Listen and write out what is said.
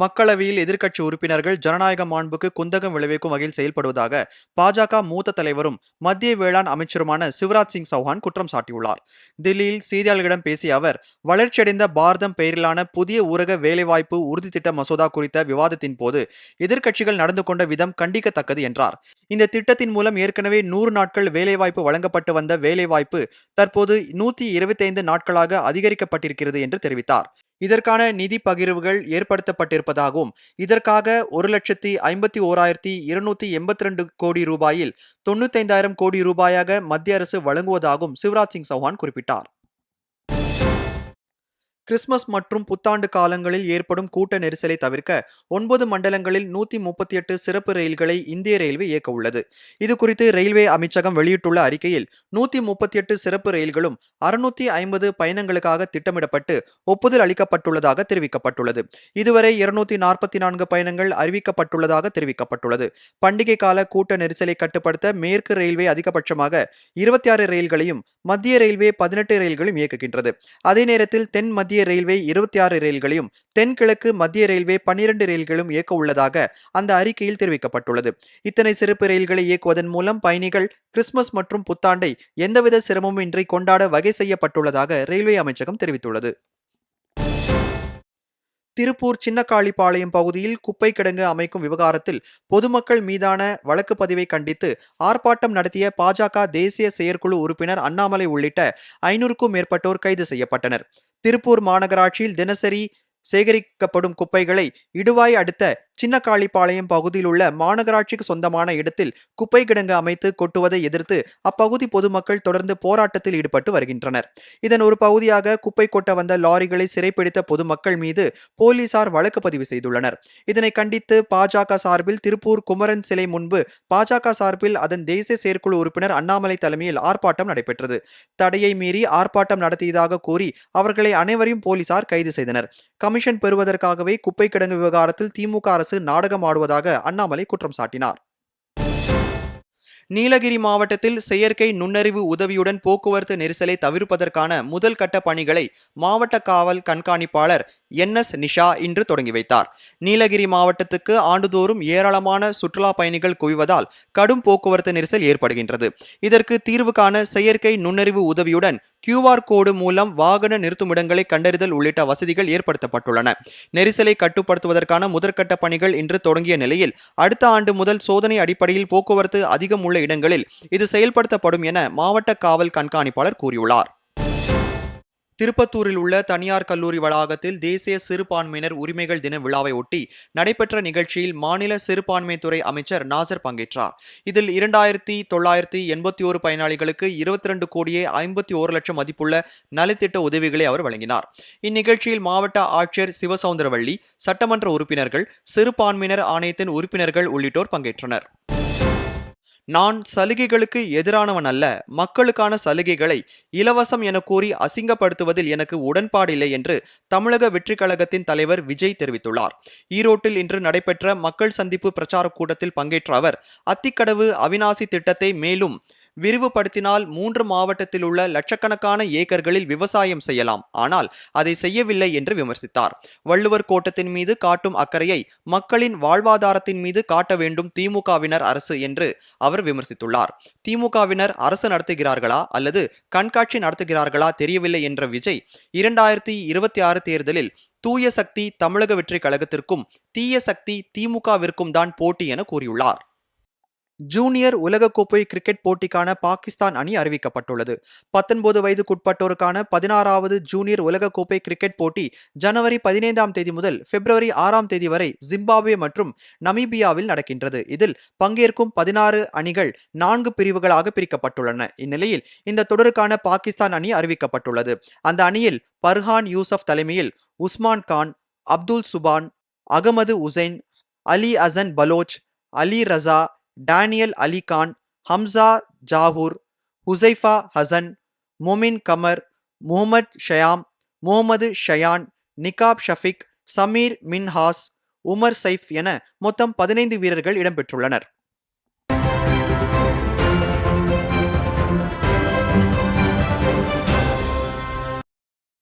மக்களவையில் எதிர்க்கட்சி உறுப்பினர்கள் ஜனநாயக மாண்புக்கு குந்தகம் விளைவிக்கும் வகையில் செயல்படுவதாக பாஜக மூத்த தலைவரும் மத்திய வேளாண் அமைச்சருமான சிவராஜ் சிங் சௌஹான் குற்றம் சாட்டியுள்ளார். தில்லியில் செய்தியாளர்களிடம் பேசிய அவர் வளர்ச்சியடைந்த பாரதம் பெயரிலான புதிய ஊரக வேலைவாய்ப்பு உறுதி திட்ட மசோதா குறித்த விவாதத்தின் போது எதிர்க்கட்சிகள் நடந்து கொண்ட விதம் கண்டிக்கத்தக்கது என்றார். இந்த திட்டத்தின் மூலம் ஏற்கனவே நூறு நாட்கள் வேலைவாய்ப்பு வழங்கப்பட்டு வந்த வேலைவாய்ப்பு தற்போது நூத்தி இருபத்தைந்து நாட்களாக அதிகரிக்கப்பட்டிருக்கிறது என்று தெரிவித்தார். இதற்கான நிதி பகிர்வுகள் ஏற்படுத்தப்பட்டிருப்பதாகவும் இதற்காக ஒரு லட்சத்தி ஐம்பத்தி ஓராயிரத்தி இருநூத்தி எண்பத்தி ரெண்டு கோடி ரூபாயில் தொண்ணூத்தைந்தாயிரம் கோடி ரூபாயாக மத்திய அரசு வழங்குவதாகவும் சிவராஜ் சிங் சௌஹான் குறிப்பிட்டார். கிறிஸ்துமஸ் மற்றும் புத்தாண்டு காலங்களில் ஏற்படும் கூட்ட நெரிசலை தவிர்க்க ஒன்பது மண்டலங்களில் நூத்தி முப்பத்தி எட்டு சிறப்பு ரயில்களை இந்திய ரயில்வே இயக்க உள்ளது. இது குறித்து ரயில்வே அமைச்சகம் வெளியிட்டுள்ள அறிக்கையில் நூத்தி முப்பத்தி எட்டு சிறப்பு ரயில்களும் அறுநூத்தி ஐம்பது பயணங்களுக்காக திட்டமிடப்பட்டு ஒப்புதல் அளிக்கப்பட்டுள்ளதாக தெரிவிக்கப்பட்டுள்ளது. இதுவரை இருநூத்தி நாற்பத்தி நான்கு பயணங்கள் அறிவிக்கப்பட்டுள்ளதாக தெரிவிக்கப்பட்டுள்ளது. பண்டிகை கால கூட்ட நெரிசலை கட்டுப்படுத்த மேற்கு ரயில்வே அதிகபட்சமாக இருபத்தி ஆறு ரயில்களையும் மத்திய ரயில்வே பதினெட்டு ரயில்களையும் இயக்குகின்றது. அதே நேரத்தில் தென் மத்திய மத்திய ரயில்வே இருபத்தி ஆறு ரயில்களையும் தென்கிழக்கு மத்திய ரயில்வே பன்னிரண்டு ரயில்களும் இயக்க உள்ளதாக அந்த அறிக்கையில் தெரிவிக்கப்பட்டுள்ளது. இத்தனை சிறப்பு ரயில்களை இயக்குவதன் மூலம் பயணிகள் கிறிஸ்துமஸ் மற்றும் புத்தாண்டை எந்தவித சிரமமும் இன்றி கொண்டாட வகை செய்யப்பட்டுள்ளதாக ரயில்வே அமைச்சகம் தெரிவித்துள்ளது. திருப்பூர் சின்னக்காளிப்பாளையம் பகுதியில் குப்பை கிடங்கு அமைக்கும் விவகாரத்தில் பொதுமக்கள் மீதான வழக்கு பதிவை கண்டித்து ஆர்ப்பாட்டம் நடத்திய பாஜக தேசிய செயற்குழு உறுப்பினர் அண்ணாமலை உள்ளிட்ட ஐநூறுக்கும் மேற்பட்டோர் கைது செய்யப்பட்டனர். திருப்பூர் மாநகராட்சியில் தினசரி சேகரிக்கப்படும் குப்பைகளை இடுவாய் அடுத்த சின்னக்காளிப்பாளையம் பகுதியில் உள்ள மாநகராட்சிக்கு சொந்தமான இடத்தில் குப்பை கிடங்கு அமைத்து கொட்டுவதை எதிர்த்து அப்பகுதி பொதுமக்கள் தொடர்ந்து போராட்டத்தில் ஈடுபட்டு வருகின்றனர். இதன் ஒரு பகுதியாக குப்பை கொட்ட வந்த லாரிகளை சிறைப்பிடித்த பொதுமக்கள் மீது போலீசார் வழக்கு பதிவு செய்துள்ளனர். இதனை கண்டித்து பாஜக சார்பில் திருப்பூர் குமரன் சிலை முன்பு பாஜக சார்பில் அதன் தேசிய செயற்குழு உறுப்பினர் அண்ணாமலை தலைமையில் ஆர்ப்பாட்டம் நடைபெற்றது. தடையை மீறி ஆர்ப்பாட்டம் நடத்தியதாக கூறி அவர்களை அனைவரையும் போலீசார் கைது செய்தனர். கமிஷன் பெறுவதற்காகவே குப்பை கிடங்கு விவகாரத்தில் திமுக அரசு நாடகம் ஆடுவதாக அண்ணாமலை குற்றம் சாட்டினார். நீலகிரி மாவட்டத்தில் செயற்கை நுண்ணறிவு உதவியுடன் போக்குவரத்து நெரிசலை தவிர்ப்பதற்கான முதல் கட்ட பணிகளை மாவட்ட காவல் கண்காணிப்பாளர் என் எஸ் நிஷா இன்று தொடங்கி வைத்தார். நீலகிரி மாவட்டத்துக்கு ஆண்டுதோறும் ஏராளமான சுற்றுலா பயணிகள் குவிவதால் கடும் போக்குவரத்து நெரிசல் ஏற்படுகின்றது. இதற்கு தீர்வு காண செயற்கை நுண்ணறிவு உதவியுடன் கியூஆர் கோடு மூலம் வாகன நிறுத்துமிடங்களை கண்டறிதல் உள்ளிட்ட வசதிகள் ஏற்படுத்தப்பட்டுள்ளன. நெரிசலை கட்டுப்படுத்துவதற்கான முதற்கட்ட பணிகள் இன்று தொடங்கிய நிலையில் அடுத்த ஆண்டு முதல் சோதனை அடிப்படையில் போக்குவரத்து அதிகம் உள்ள இடங்களில் இது செயல்படுத்தப்படும் என மாவட்ட காவல் கண்காணிப்பாளர் கூறியுள்ளார். திருப்பத்தூரில் உள்ள தனியார் கல்லூரி வளாகத்தில் தேசிய சிறுபான்மையினர் உரிமைகள் தின விழாவை ஒட்டி நடைபெற்ற நிகழ்ச்சியில் மாநில சிறுபான்மைத்துறை அமைச்சர் நாசர் பங்கேற்றார். இதில் இரண்டாயிரத்தி தொள்ளாயிரத்தி எண்பத்தி ஓரு பயனாளிகளுக்கு இருபத்தி ரெண்டு கோடியே ஐம்பத்தி ஓரு லட்சம் மதிப்புள்ள நலத்திட்ட உதவிகளை அவர் வழங்கினார். இந்நிகழ்ச்சியில் மாவட்ட ஆட்சியர் சிவசவுந்தரவள்ளி சட்டமன்ற உறுப்பினர்கள் சிறுபான்மையினர் ஆணையத்தின் உறுப்பினர்கள் உள்ளிட்டோர் பங்கேற்றனர். நான் சலுகைகளுக்கு எதிரானவன் அல்ல மக்களுக்கான சலுகைகளை இலவசம் என கூறி அசிங்கப்படுத்துவதில் எனக்கு உடன்பாடில்லை என்று தமிழக வெற்றிக் கழகத்தின் தலைவர் விஜய் தெரிவித்துள்ளார். ஈரோட்டில் இன்று நடைபெற்ற மக்கள் சந்திப்பு பிரச்சார கூட்டத்தில் பங்கேற்ற அவர் அத்திக்கடவு அவினாசி திட்டத்தை மேலும் விரிவுபடுத்தினால் மூன்று மாவட்டத்தில் உள்ள லட்சக்கணக்கான ஏக்கர்களில் விவசாயம் செய்யலாம். ஆனால் அதை செய்யவில்லை என்று விமர்சித்தார். வள்ளுவர் கோட்டத்தின் மீது காட்டும் அக்கறையை மக்களின் வாழ்வாதாரத்தின் மீது காட்ட வேண்டும் திமுகவினர் அரசு என்று அவர் விமர்சித்துள்ளார். திமுகவினர் அரசு நடத்துகிறார்களா அல்லது கண்காட்சி நடத்துகிறார்களா தெரியவில்லை என்ற விஜய் இரண்டாயிரத்தி இருபத்தி ஆறு தேர்தலில் தூய சக்தி தமிழக வெற்றி கழகத்திற்கும் தீய சக்தி திமுகவிற்கும் தான் போட்டி என கூறியுள்ளார். ஜூனியர் உலகக்கோப்பை கிரிக்கெட் போட்டிக்கான பாகிஸ்தான் அணி அறிவிக்கப்பட்டுள்ளது. பத்தொன்பது வயதுக்குட்பட்டோருக்கான பதினாறாவது ஜூனியர் உலகக்கோப்பை கிரிக்கெட் போட்டி ஜனவரி பதினைந்தாம் தேதி முதல் பிப்ரவரி ஆறாம் தேதி வரை ஜிம்பாப்வே மற்றும் நமீபியாவில் நடக்கின்றது. இதில் பங்கேற்கும் பதினாறு அணிகள் நான்கு பிரிவுகளாக பிரிக்கப்பட்டுள்ளன. இந்நிலையில் இந்த தொடருக்கான பாகிஸ்தான் அணி அறிவிக்கப்பட்டுள்ளது. அந்த அணியில் பர்ஹான் யூசப் தலைமையில் உஸ்மான் கான் அப்துல் சுபான் அகமது உசைன் அலி அசன் பலோச் அலி ரசா டேனியல் அலிகான் ஹம்சா ஜாகூர் ஹுசைஃபா ஹசன் மொமின் கமர் முகமது ஷயாம் முகமது ஷயான் நிகாப் ஷஃபிக் சமீர் மின்ஹாஸ் உமர் சைஃப் என மொத்தம் பதினைந்து வீரர்கள் இடம்பெற்றுள்ளனர்.